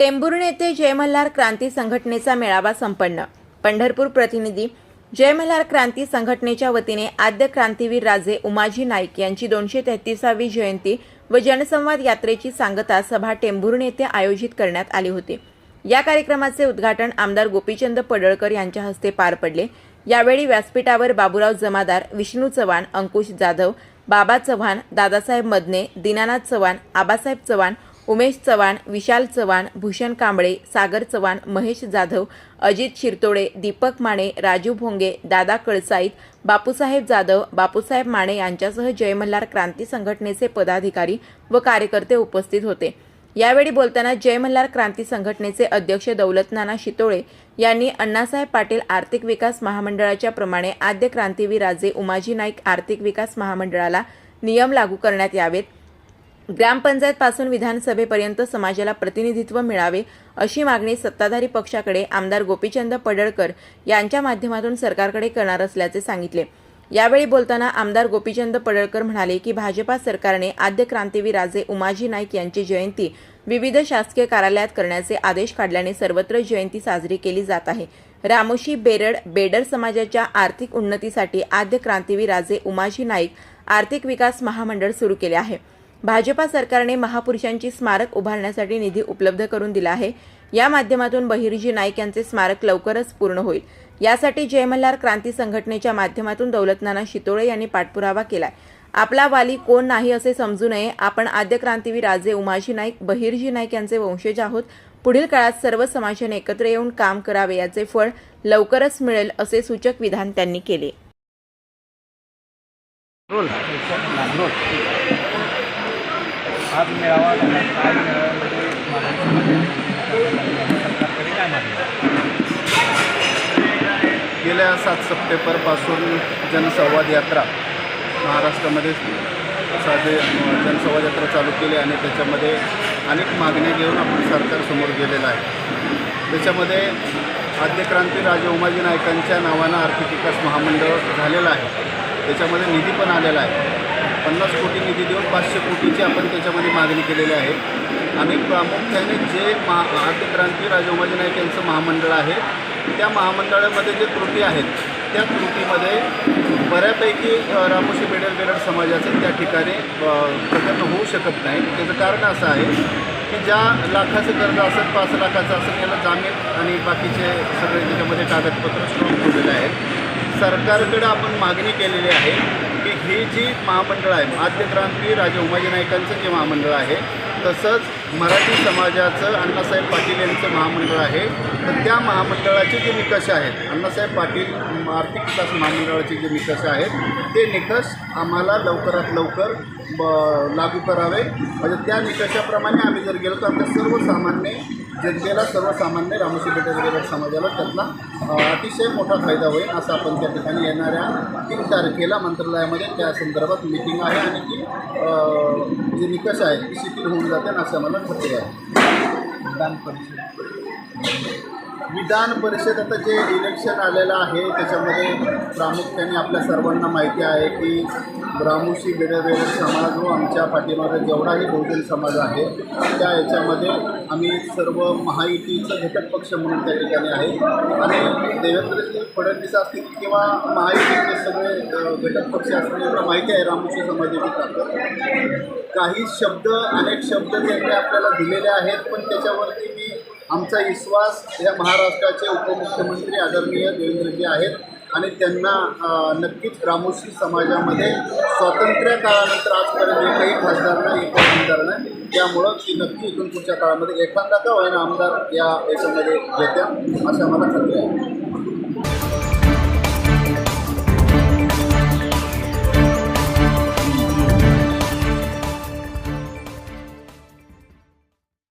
टेंभुर्णी येथे जय मल्हार क्रांती संघटनेचा मेळावा संपन्न. पंढरपूर प्रतिनिधी जय मल्हार क्रांती संघटनेच्या वतीने आद्य क्रांतीवीर राजे उमाजी नाईक यांची दोनशे तेहतीसावी जयंती व जनसंवाद यात्रेची सांगता सभा टेंभुर्णी येथे आयोजित करण्यात आली होती. या कार्यक्रमाचे उद्घाटन आमदार गोपीचंद पडळकर यांच्या हस्ते पार पडले. यावेळी व्यासपीठावर बाबूराव जमादार विष्णू चव्हाण अंकुश जाधव बाबा चव्हाण दादासाहेब मदने दीनानाथ चव्हाण आबासाहेब चव्हाण उमेश चव्हाण विशाल चव्हाण भूषण कांबळे सागर चव्हाण महेश जाधव अजित शिरतोडे दीपक माने राजू भोंगे दादा कळसाईत बापूसाहेब जाधव बापूसाहेब माने यांच्यासह जय मल्हार क्रांती संघटनेचे पदाधिकारी व कार्यकर्ते उपस्थित होते. यावेळी बोलताना जय मल्हार क्रांती संघटनेचे अध्यक्ष दौलतनाना शितोळे यांनी अण्णासाहेब पाटील आर्थिक विकास महामंडळाच्या प्रमाणे आद्य क्रांतीवीर राजे उमाजी नाईक आर्थिक विकास महामंडळाला नियम लागू करण्यात यावेत. ग्रामपंचायतपासून विधानसभेपर्यंत समाजाला प्रतिनिधित्व मिळावे अशी मागणी सत्ताधारी पक्षाकडे आमदार गोपीचंद पडळकर यांच्या माध्यमातून सरकारकडे करणार असल्याचे सांगितले. यावेळी बोलताना आमदार गोपीचंद पडळकर म्हणाले की भाजपा सरकारने आद्य क्रांतीवीर राजे उमाजी नाईक यांची जयंती विविध शासकीय कार्यालयात करण्याचे आदेश काढल्याने सर्वत्र जयंती साजरी केली जात आहे. रामोशी बेरड बेडर समाजाच्या आर्थिक उन्नतीसाठी आद्य क्रांतीवीर राजे उमाजी नाईक आर्थिक विकास महामंडळ सुरू केले आहे. भाजपा सरकारने महापुरुषांची स्मारक उभारण्यासाठी निधी उपलब्ध करून दिला आहे. या माध्यमातून बहिर्जी नाईक यांचे स्मारक लवकरच पूर्ण होईल. यासाठी जयमल्हार क्रांती संघटनेच्या माध्यमातून दौलतनाना शितोळे यांनी पाठपुरावा केलाय. आपला वाली कोण नाही असे समजू नये. आपण आद्य क्रांतीवीर राजे उमाजी नाईक बहिर्जी नाईक यांचे वंशज आहोत. पुढील काळात सर्व समाजाने एकत्र येऊन काम करावे याचे फळ लवकरच मिळेल असे सूचक विधान त्यांनी केले. आज मिळावा काय गेल्या सात सप्टेंबरपासून जनसंवाद यात्रा महाराष्ट्रामध्ये साधे जनसंवाद यात्रा चालू केली आणि त्याच्यामध्ये अनेक मागण्या घेऊन आपण सरकारसमोर गेलेलं आहे. त्याच्यामध्ये आद्यक्रांती राजे उमाजी नायकांच्या नावानं आर्थिक विकास महामंडळ झालेलं आहे. त्याच्यामध्ये निधी पण आलेला आहे. पन्नास कोटी निधी देऊन पाचशे कोटीची आपण त्याच्यामध्ये मागणी केलेली आहे. आणि प्रामुख्याने जे महा आद्य क्रांती राजे नाईक यांचं महामंडळ आहे त्या महामंडळामध्ये जे त्रुटी आहेत त्या त्रुटीमध्ये बऱ्यापैकी रामोशी बेडर बेडर समाजाचं त्या ठिकाणी प्रकरण होऊ शकत नाही. त्याचं कारण असं आहे की ज्या लाखाचं कर्ज असेल पाच लाखाचं असेल याला जामीन आणि बाकीचे सगळे त्याच्यामध्ये कागदपत्र स्ट्रॉंग ठेवलेले आहेत. सरकारकडे आपण मागणी केलेली आहे की ही जी महामंडळ आहे आद्य क्रांती राजे उमाजी नायकांचं जे महामंडळ आहे तसंच मराठी समाजाचं अण्णासाहेब पाटील यांचं महामंडळ आहे. तर त्या महामंडळाचे जे निकष आहेत अण्णासाहेब पाटील आर्थिक विकास महामंडळाचे जे निकष आहेत ते निकष आम्हाला लवकरात लवकर लागू करावे. म्हणजे त्या निकषाप्रमाणे आम्ही जर गेलो तर आमच्या सर्वसामान्य जनतेला सर्वसामान्य रामोशी बेटर समाजाला त्यातला अतिशय मोठा फायदा होईल असं आपण त्या ठिकाणी येणाऱ्या तीन तारखेला मंत्रालयामध्ये त्या संदर्भात मिटिंग आहे आणि ती जे निकष आहेत ती शिथिल होऊन जाते असं मला खात्री आहे. विधान परिषद. विधान परिषद आता जे इलेक्शन आलेलं आहे त्याच्यामध्ये प्रामुख्याने आपल्या सर्वांना माहिती आहे की रामोशी बेडवेड समाज व आमच्या पाठीमागे जेवढाही बहुजन समाज आहे त्या याच्यामध्ये आम्ही सर्व महायुतीचा घटक पक्ष म्हणून त्या ठिकाणी आहे. आणि देवेंद्र फडणवीस असतील किंवा महायुतीचे सगळे घटक पक्ष असतील एवढं माहिती आहे रामोशी समाजाची ताकद. काही शब्द अनेक शब्द त्यांनी आपल्याला दिलेले आहेत पण त्याच्यावरती मी आमचा विश्वास या महाराष्ट्राचे उपमुख्यमंत्री आदरणीय देवेंद्रजी आहेत. आणि त्यांना नक्कीच रामोशी समाजामध्ये स्वातंत्र्य काळानंतर आजपर्यंत एकही खासदार नाही एकही नाही त्यामुळं ती नक्की इथून पुढच्या काळामध्ये एखादा का होईना आमदार या याच्यामध्ये घेत्या अशा मला खात्री आहे.